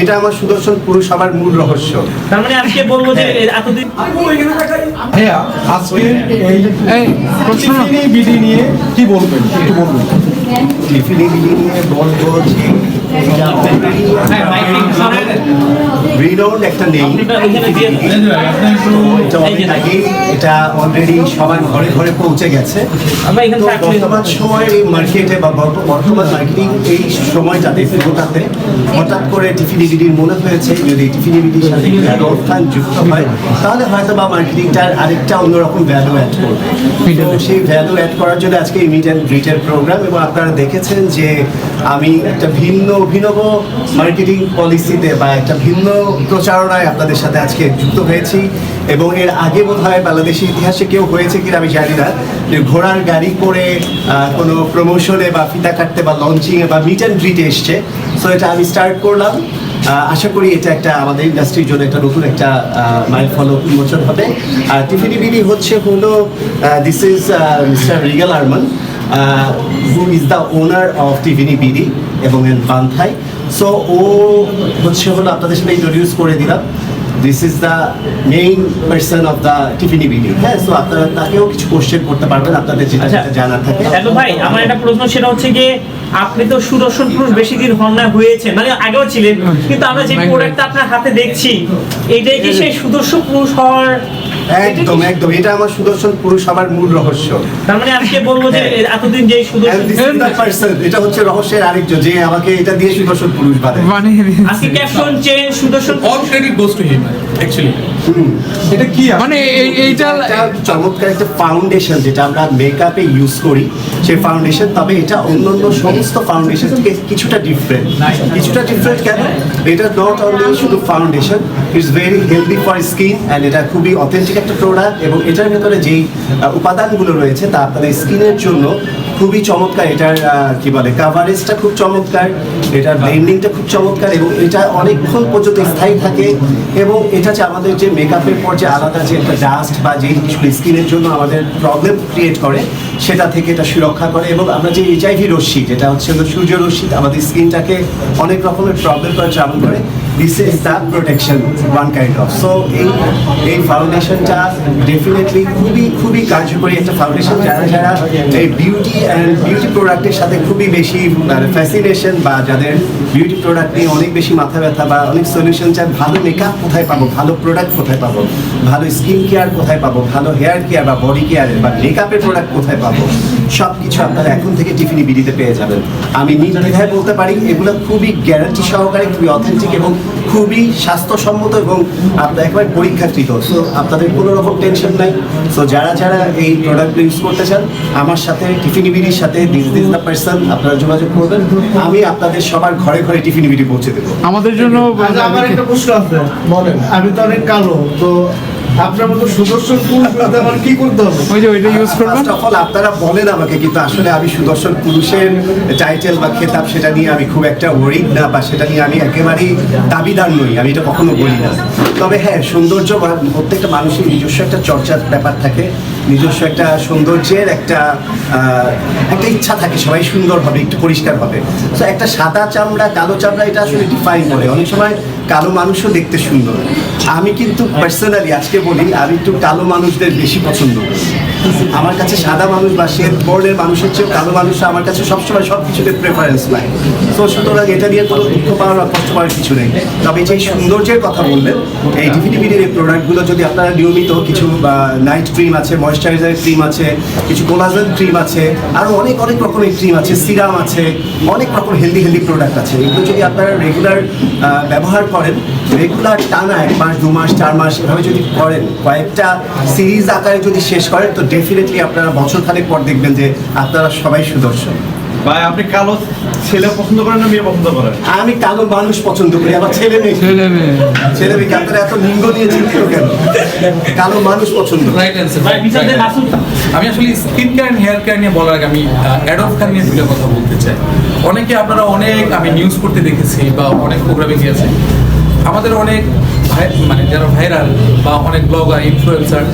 এটা আমার সুদর্শন পুরুষ হবার মূল রহস্য। তার মানে আজকে বলব যে এতদিন ভাইয়া আজকে এই এই প্রশ্ন টিফিনি বিডি নিয়ে কি বলবেন? একটু বলুন টিফিনি বিলি নিয়ে বলব যে একটা নেই। এটা অলরেডি সবার ঘরে ঘরে পৌঁছে গেছে। বর্তমান সময়ে এই মার্কেটে বা বর্তমান মার্কেটিং এই সময়টাতে পুরোটাতে হঠাৎ করে মনে হয়েছে যদি সাথে যুক্ত হয় তাহলে হয়তো বা মার্কেটিংটার আরেকটা অন্যরকম ভ্যালু অ্যাড করবে। তো সেই ভ্যালু অ্যাড করার জন্য আজকে এই মিট অ্যান্ড গ্রিটের প্রোগ্রাম এবং আপনারা দেখেছেন যে আমি একটা ভিন্ন অভিনব মার্কেটিং পলিসিতে বা একটা ভিন্ন প্রচারণায় আপনাদের সাথে আজকে যুক্ত হয়েছি এবং এর আগে বোধ হয় বাংলাদেশের ইতিহাসে কেউ হয়েছে কিনা আমি জানি না। যে ঘোড়ার গাড়ি করে কোনো প্রমোশনে বা ফিতা কাটতে বা লঞ্চিংয়ে বা মিট অ্যান্ড গ্রিটে এসছে। সো এটা আমি স্টার্ট করলাম। আশা করি এটা একটা আমাদের ইন্ডাস্ট্রির জন্য একটা নতুন একটা মাইল ফলো উন্মোচন হবে। আর টিফিনি বিডি হচ্ছে হলো this is mister Rigal Arman who is the owner of Tiffany BD এবং এন পান্থাই সো ও হচ্ছে হলো আপনাদের সাথে ইন্ট্রোডিউস করে দিলাম। This is the main person of the Tiffany BD হ্যাঁ সো আপনারা তাকেও কিছু কোশ্চেন করতে পারবেন আপনাদের যেটা আচ্ছা। যেটা জানার থাকে। হ্যালো ভাই আমার একটা প্রশ্ন সেটা হচ্ছে যে আপনি তো সুদর্শন পুরুষ বেশি দিন হন না হয়েছে। মানে আগেও ছিলেন কিন্তু আমরা যে প্রোডাক্টটা আপনার হাতে দেখছি এইটাই কি সেই সুদর্শন পুরুষ হওয়ার একদম একদম। এটা আমার সুদর্শন পুরুষ আমার মূল রহস্য। তার মানে আজকে বলব যে এতদিন যে সুদর্শন the person, এটা হচ্ছে রহস্যের আরেকজন যে আমাকে এটা দিয়ে সুদর্শন পুরুষ বাদে মানে আজকে caption change Sudarshan all credit goes to him এটা কি মানে এইটা চমৎকার একটা ফাউন্ডেশন যেটা আমরা মেকআপে ইউজ করি সেই ফাউন্ডেশন তবে এটা অন্যান্য সমস্ত ফাউন্ডেশন থেকে কিছুটা ডিফারেন্ট কিছুটা ডিফারেন্ট কেন? এটা নট অনলি শুধু foundation it's very healthy for skin and এটা খুবই অথেন্টিক একটা প্রোডাক্ট এবং এটার ভেতরে যেই উপাদানগুলো রয়েছে তা আপনাদের স্কিনের জন্য খুবই চমৎকার এটার কি বলে কাভারেজটা খুব চমৎকার, এটার ব্লেন্ডিংটা খুব চমৎকার এবং এটা অনেকক্ষণ পর্যন্ত স্থায়ী থাকে এবং এটা যে আমাদের যে মেকআপের পর যে আলাদা যে একটা ডাস্ট বা যে জিনিসগুলো স্কিনের জন্য আমাদের প্রবলেম ক্রিয়েট করে, সেটা থেকে এটা সুরক্ষা করে এবং আমরা যে এইচআইভি রশ্মি, যেটা হচ্ছে সূর্য রশ্মি, আমাদের স্কিনটাকে অনেক রকমের প্রবলেম করে ট্রাভেল করে this is the protection one kind of so এই এই ফাউন্ডেশনটা ডেফিনেটলি খুবই খুবই কার্যকরী একটা ফাউন্ডেশন যারা যারা এই বিউটি অ্যান্ড বিউটি প্রোডাক্টের সাথে খুবই বেশি ফ্যাসিনেশন বা যাদের বিউটি প্রোডাক্ট নিয়ে অনেক বেশি মাথা ব্যথা বা অনেক সলিউশন চায়, ভালো মেকআপ কোথায় পাবো, ভালো প্রোডাক্ট কোথায় পাবো, ভালো স্কিন কেয়ার কোথায় পাবো, ভালো হেয়ার কেয়ার বা বডি কেয়ারের বা মেকআপের প্রোডাক্ট কোথায় পাবো সব কিছু আপনারা এখন থেকে টিফিনি বিডিতে পেয়ে যাবেন। আমি নির্দ্বিধায় বলতে পারি, এগুলো খুবই গ্যারান্টি সহকারে, খুবই অথেন্টিক এবং খুবই স্বাস্থ্যসম্মত এবং আপনার একবার পরীক্ষাকৃত। সো আপনাদের কোনো রকম টেনশন নাই। সো যারা যারা এই প্রোডাক্ট ইউজ করতে চান আমার সাথে টিফিন বিডির সাথে দিস দিস দ্য পার্সন আপনারা যোগাযোগ করবেন। আমি আপনাদের সবার ঘরে ঘরে টিফিন বিডি পৌঁছে দেবো। আমাদের জন্য আচ্ছা আমার একটা প্রশ্ন আছে। বলেন। আমি তো অনেক কালো তো আপনার মতো সুদর্শন পুরুষ বলতে আমার কি করতে হবে? ওই যে ওইটা ইউজ করবেন? ফার্স্ট অফ অল আপনারা বলেন আমাকে কিন্তু আসলে আমি সুদর্শন পুরুষের টাইটেল বা খেতাব সেটা নিয়ে আমি খুব একটা ওরিড না বা সেটা নিয়ে আমি একেবারেই দাবিদার নই। আমি এটা কখনো বলি না। তবে হ্যাঁ সৌন্দর্য বা প্রত্যেকটা মানুষের নিজস্ব একটা চর্চার ব্যাপার থাকে। নিজস্ব একটা সৌন্দর্যের একটা একটা ইচ্ছা থাকে সবাই সুন্দর হবে একটু পরিষ্কার হবে তো একটা সাদা চামড়া, কালো চামড়া, এটা আসলে ডিফাইন করে। অনেক সময় কালো মানুষও দেখতে সুন্দর। আমি কিন্তু পার্সোনালি আজকে বলি, আমি একটু কালো মানুষদের বেশি পছন্দ করি। আমার কাছে সাদা মানুষ বা শ্বেত বর্ণের মানুষের চেয়ে কালো মানুষ আমার কাছে সবসময় সব কিছুতে প্রেফারেন্স পায়। তো সুতরাং এটা নিয়ে কোনো দুঃখ পাওয়ার বা কষ্ট পাওয়ার কিছু নেই। তবে যে সৌন্দর্যের কথা বললেন, এই ডিভিডিভিডির এই প্রোডাক্টগুলো যদি আপনারা নিয়মিত কিছু নাইট ক্রিম আছে ময়শ্চারাইজার ক্রিম আছে, কিছু কোলাজেন ক্রিম আছে আরও অনেক অনেক রকমের ক্রিম আছে সিরাম আছে, অনেক রকম হেলদি হেলদি প্রোডাক্ট আছে। এগুলো যদি আপনারা রেগুলার ব্যবহার করেন রেগুলার টানা এক মাস দু মাস, চার মাস, এভাবে যদি করেন, কয়েকটা সিরিজ আকারে যদি শেষ করেন, তো ডেফিনেটলি আপনারা বছর খানেক পর দেখবেন যে আপনারা সবাই সুদর্শন। ভাই আপনি কালো ছেলে পছন্দ করেন না মেয়ে পছন্দ করেন? আমি কালো মানুষ পছন্দ করি আমার ছেলে মেয়ে। ছেলে মেয়ে। ছেলে আপনারা এত লিঙ্গ নিয়ে চিন্তিত কেন? কালো মানুষ পছন্দ। করি। right ভাই বিচারদের আসুন আমি আসলে skin care and hair care নিয়ে বলার আগে আমি অ্যাডলফ খান নিয়ে দুটো কথা বলতে চাই। অনেকে আপনারা অনেক আমি নিউজ করতে দেখেছি বা অনেক প্রোগ্রামে গিয়েছে আমাদের অনেক মানে যারা ভাইরাল বা অনেক ব্লগার ইনফ্লুয়েন্সার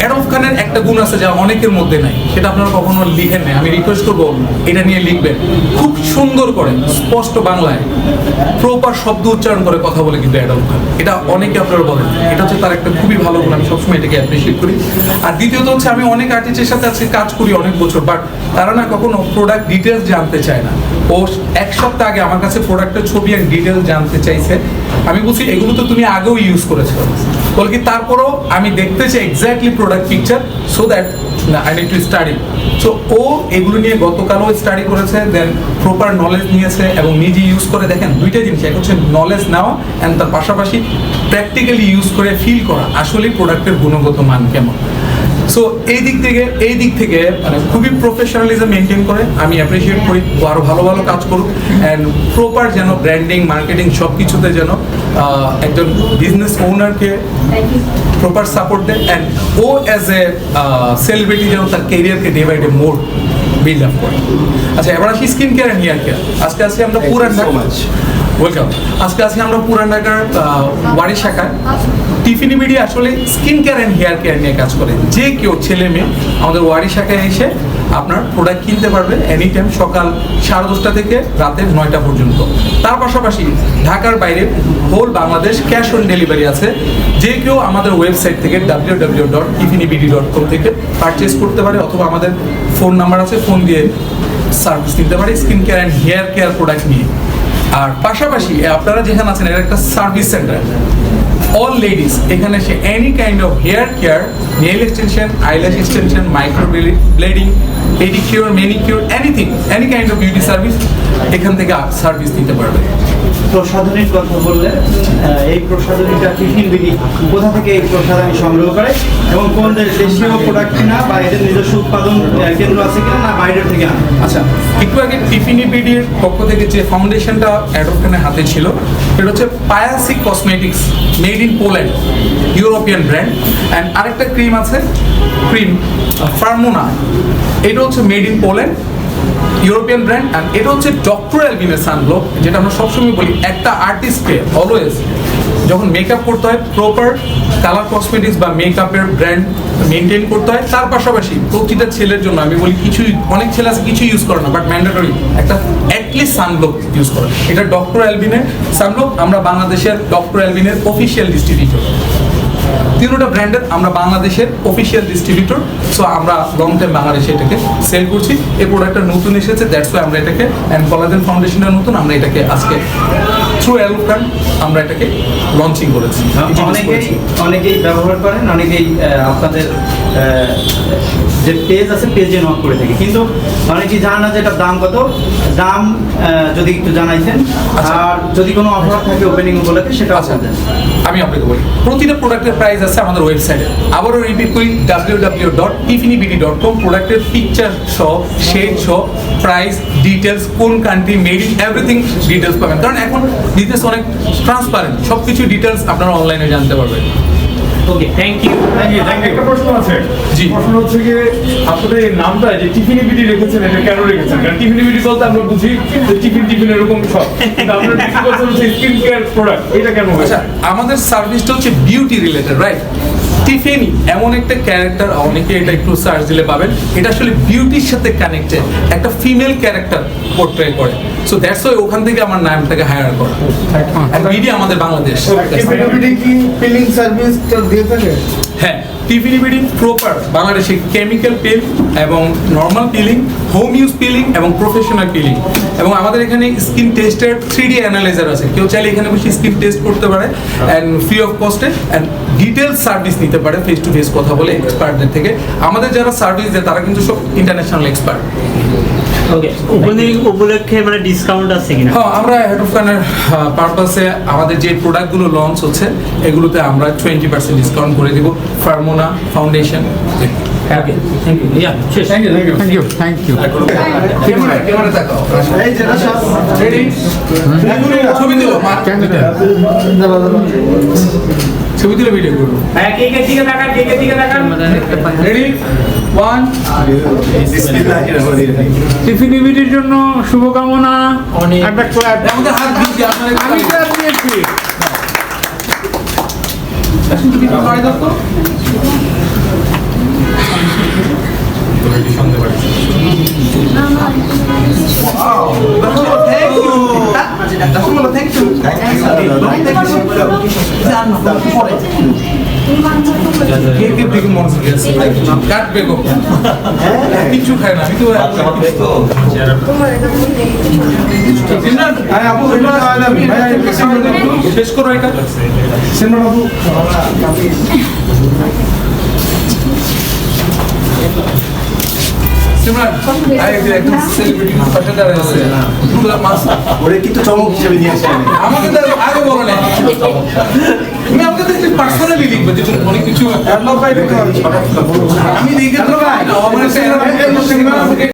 অ্যাডম খানের একটা গুণ আছে যা অনেকের মধ্যে নাই, সেটা আপনারা কখনো লিখেন নাই। আমি রিকোয়েস্ট করব, এটা নিয়ে লিখবেন। খুব সুন্দর করে, স্পষ্ট বাংলায় প্রপার শব্দ উচ্চারণ করে কথা বলে কিন্তু অ্যাডম খান এটা অনেকে আপনারা বলেন। এটা হচ্ছে তার একটা খুবই ভালো গুণ, আমি সবসময় এটাকে অ্যাপ্রিসিয়েট করি। আর দ্বিতীয়ত হচ্ছে, আমি অনেক আর্টিস্টের সাথে আজকে কাজ করি অনেক বছর বাট তারা না কখনো প্রোডাক্ট ডিটেলস জানতে চায় না। ও এক সপ্তাহ আগে আমার কাছে প্রোডাক্টের ছবি আর ডিটেলস জানতে চাইছে। আমি বলছি, এগুলো তো তুমি আগেও ইউজ করেছ। বল কি তারপরও আমি দেখতে চাই exactly product picture so that I need to study so ও এগুলো নিয়ে গতকালও স্টাডি করেছে দেন প্রপার নলেজ নিয়েছে এবং নিজে ইউজ করে, দেখেন, দুইটা জিনিস, এক হচ্ছে নলেজ নেওয়া অ্যান্ড তার পাশাপাশি প্র্যাকটিক্যালি ইউজ করে ফিল করা, আসলেই প্রোডাক্টের গুণগত মান কেমন? সো এই দিক থেকে এই দিক থেকে মানে খুবই প্রফেশনালিজম মেনটেন করে আমি অ্যাপ্রিসিয়েট করি আরও ভালো ভালো কাজ করুক অ্যান্ড প্রপার যেন ব্র্যান্ডিং মার্কেটিং সব কিছুতে যেন একজন বিজনেস ওনারকে প্রপার সাপোর্ট দেয় অ্যান্ড ও অ্যাজ এ সেলিব্রিটি যেন তার কেরিয়ারকে day by day more build up করে। আচ্ছা এবার আসি skin care and hair care আজকে আছি আমরা পুরান so ওয়েলকাম আজকে আছি আমরা পুরান ঢাকার ওয়ারি শাখায় টিফিনি মিডিয়া আসলে skin care and hair care নিয়ে কাজ করে। যে কেউ ছেলে মেয়ে আমাদের ওয়ারি শাখায় এসে আপনার প্রোডাক্ট কিনতে পারবে এনি টাইম সকাল সাড়ে দশটা থেকে রাতের নয়টা পর্যন্ত। তার পাশাপাশি ঢাকার বাইরে whole Bangladesh cash on delivery আছে। যে কেউ আমাদের ওয়েবসাইট থেকে W W dot tiffanybd dot com থেকে পারচেস করতে পারে অথবা আমাদের ফোন নাম্বার আছে ফোন দিয়ে সার্ভিস নিতে পারে skin care and hair care product নিয়ে। আর পাশাপাশি আপনারা যেখানে আছেন এটা একটা সার্ভিস সেন্টার অল লেডিস এখানে say any kind of hair care nail extension eyelash extension micro blading pedicure manicure anything any kind of beauty service এখান থেকে সার্ভিস দিতে পারবে। প্রসাধনীর কথা বললে এই প্রসাধনীটা টিফিন বিধি। কোথা থেকে এই প্রসাধনী সংগ্রহ করে এবং কোন দেশীয় প্রোডাক্ট কিনা বা এদের নিজস্ব উৎপাদন কেন্দ্র আছে কিনা না বাইরের থেকে আনা। আচ্ছা একটু আগে টিফিনি বিডির পক্ষ থেকে যে ফাউন্ডেশনটা অ্যাডোপ্টেনের হাতে ছিল, সেটা হচ্ছে পায়াসি cosmetics made in Poland European brand and আরেকটা ক্রিম আছে ক্রিম ফার্মোনা এটা হচ্ছে made in Poland European brand and এটা হচ্ছে ডক্টর অ্যালবিনের সানব্লক যেটা আমরা সবসময় বলি। একটা আর্টিস্টকে অলওয়েজ যখন মেকআপ করতে হয় প্রপার কালার কসমেটিক্স বা মেকআপের ব্র্যান্ড মেনটেন করতে হয়, তার পাশাপাশি প্রতিটা ছেলের জন্য আমি বলি কিছু অনেক ছেলে আছে কিছু ইউজ করে না বাট ম্যান্ডেটরি একটা অ্যাটলিস্ট সানব্লক ইউজ করে। এটা ডক্টর অ্যালবিনের সানব্লক আমরা বাংলাদেশের ডক্টর অ্যালবিনের অফিসিয়াল ডিস্ট্রিবিউটর তিনোটা ব্র্যান্ডের আমরা বাংলাদেশের অফিসিয়াল ডিস্ট্রিবিউটর সো আমরা লং টাইম বাংলাদেশে এটাকে সেল করছি। এই প্রোডাক্টটা নতুন এসেছে দ্যাটস ওয়াই আমরা এটাকে অ্যান্ড কলাজেন ফাউন্ডেশনের নতুন আমরা এটাকে আজকে থ্রু অ্যালুকান আমরা এটাকে লঞ্চিং করেছি অনেকেই অনেকেই ব্যবহার করেন অনেকেই আপনাদের যে পেজ আছে পেজে নক করে থাকে। কিন্তু অনেকেই জানে না যে এটার দাম কত। দাম যদি একটু জানাইছেন আচ্ছা। আর যদি কোনো অফার থাকে ওপেনিং উপলক্ষে সেটা আচ্ছা। বলতেন। আমি আপনাকে বলি প্রতিটা প্রোডাক্টের প্রাইস আছে আমাদের ওয়েবসাইটে আবারও রিপিট করি W W dot tiffanybd dot com প্রোডাক্টের পিকচার সহ শেড সহ প্রাইস ডিটেলস কোন country made in everything details পাবেন। কারণ এখন ডিটেলস অনেক ট্রান্সপারেন্ট সব কিছু ডিটেলস আপনারা অনলাইনে জানতে পারবেন। ওকে থ্যাংক ইউ একটা প্রশ্ন আছে। জি। প্রশ্ন হচ্ছে গিয়ে আপনাদের এই নামটা যে টিফিনি বিডি রেখেছেন এটা কেন রেখেছেন? কারণ টিফিনি বিডি বলতে আমরা বুঝি যে টিফিন টিফিন এরকম সব। কিন্তু আপনারা বিক্রি করছেন হচ্ছে স্কিন কেয়ার প্রোডাক্ট এটা কেন আচ্ছা আমাদের সার্ভিসটা হচ্ছে বিউটি রিলেটেড রাইট টিফেনি এমন একটা ক্যারেক্টার অনেকে এটা একটু সার্চ দিলে পাবেন। এটা আসলে বিউটির সাথে কানেক্টেড একটা ফিমেল ক্যারেক্টার পোর্ট্রে করে। সো দ্যাটস ওয়াই ওখান থেকে আমার নামটাকে হায়ার করা। বিডি আমাদের বাংলাদেশ। কি ফিলিং সার্ভিস দিয়ে থাকে? হ্যাঁ টিফিনি বিডি প্রপার বাংলাদেশে কেমিক্যাল পিল এবং normal peeling home use peeling এবং প্রফেশনাল পিলিং এবং আমাদের এখানে স্কিন টেস্টের থ্রি ডি অ্যানালাইজার আছে। কেউ চাইলে এখানে বসে স্কিন টেস্ট করতে পারে অ্যান্ড ফ্রি অফ কস্টে অ্যান্ড ডিটেলস সার্ভিস নিতে পারে ফেস টু ফেস কথা বলে এক্সপার্টদের থেকে। আমাদের যারা সার্ভিস দেয়, তারা কিন্তু সব ইন্টারন্যাশনাল এক্সপার্ট উপলক্ষে মানে ডিসকাউন্ট আছে কিনা? হ্যাঁ আমরা হেড অফ কানের পারপাসে আমাদের যে প্রোডাক্টগুলো লঞ্চ হচ্ছে এগুলোতে আমরা টোয়েন্টি পার্সেন্ট ডিসকাউন্ট করে দিব। Farmona foundation thank you thank you thank you এই যেটা সব ছবি দিল ছবি তুলে ভিডিও করব। হ্যাঁ কে কে দিকে তাকান কে দিকে তাকান রেডি ওয়ান টিফিনিবিটির জন্য শুভকামনা। একটা ক্লাব আমাদের হাত আপনার আমি ক্লাব দিয়েছি। দাও তো কে কে দিকে মনোযোগ আছে কাট বেগম কিছু খায় না আমি তো শেষ করো এটা সিমরন আপু সিমরান আই যে সেলিব্রিটি পাশে দাঁড়ায় আছে পুরো মাস ওরে কিন্তু চমক হিসেবে নিয়ে আসে আমাকে তো আগে বলো না তুমি আমাকে তো পার্সোনালি লিখবে যে তুমি অনেক কিছু। অ্যাডলক ভাই আমি দেখে তো আমার